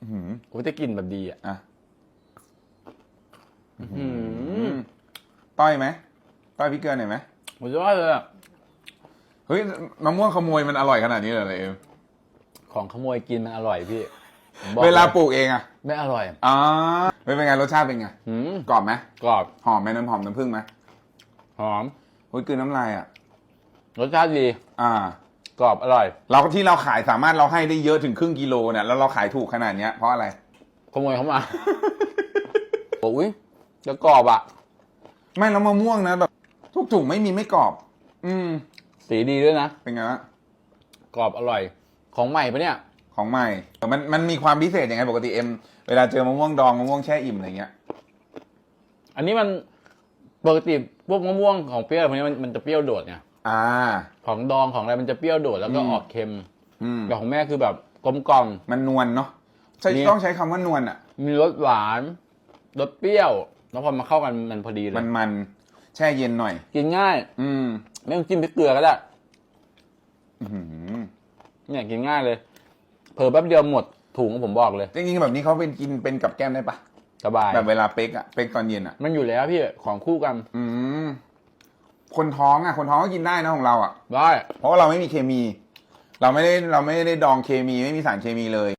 อื้อหือโอ้จะกลินแบบดีอะ อะอืมต้อยไหมต้อยพริกเกลือหน่อยไหมสุดยอดเลยอะเฮ้ยมะม่วงขโมยมันอร่อยขนาดนี้เลยเหรอเอมของขโมยกินมันอร่อยพี่ผมบอกเวลายปลูกเองอะไม่อร่อยอ๋อเฮ้ยเป็นไงรสชาติเป็นไงอืมกรอบไหมกรอบ หอมไหมน้ำหอมน้ำผึ้งไหมหอม โอ้ยกลืนน้ำลายอะรสชาติดี อ่า กรอบอร่อยเราที่เราขายสามารถเราให้ได้เยอะถึงครึ่งกิโลเนี่ยแล้วเราขายถูกขนาดเนี้ยเพราะอะไร ขโมยเขามา โอ้ยจะกรอบอะ ไม่แล้วมะม่วงนะแบบ ทุกถุงไม่มีไม่กรอบ อืม สีดีด้วยนะ เป็นไงวะกรอบอร่อย ของใหม่ปะเนี่ย ของใหม่แต่มันมันมีความพิเศษยังไงปกติเอ็มเวลาเจอมะม่วงดองมะม่วงแช่อิ่มอะไรเงี้ยอันนี้มันปกติพวกมะม่วงของเปรี้ยวพวกนี้มันมันจะเปรี้ยวโดดไงอ่า ของดองของอะไรมันจะเปรี้ยวโดดแล้วก็อืมออกเค็มอืมแต่ของแม่คือแบบกลมกล่อม มันนวลเนาะใช้นี่ ต้องใช้คำว่านวลอะ มีรสหวานรสเปรี้ยว แล้วพอมาเข้ากันมันพอดีเลมัยนมันแช่เย็นหน่อย กินง่าย อืมไม่ต้องจิ้มพริกเกลือก็ได้อื้อหือเนี่ยกินง่ายเลย เผลอแป๊บเดียวหมดถุงผมบอกเลย จริงๆแบบนี้เขาเป็นกินเป็นกับแก้มได้ปะสบาย แบบเวลาเป๊กอะเป๊กตอนเย็นอะมันอยู่แล้วพี่ของคู่กัน อืม คนท้องอะคนท้องก็กินได้นะของเราอะได้ เพราะว่าเราไม่มีเคมี เราไม่ได้เราไม่ได้ดองเคมีไม่มีสารเคมีเลย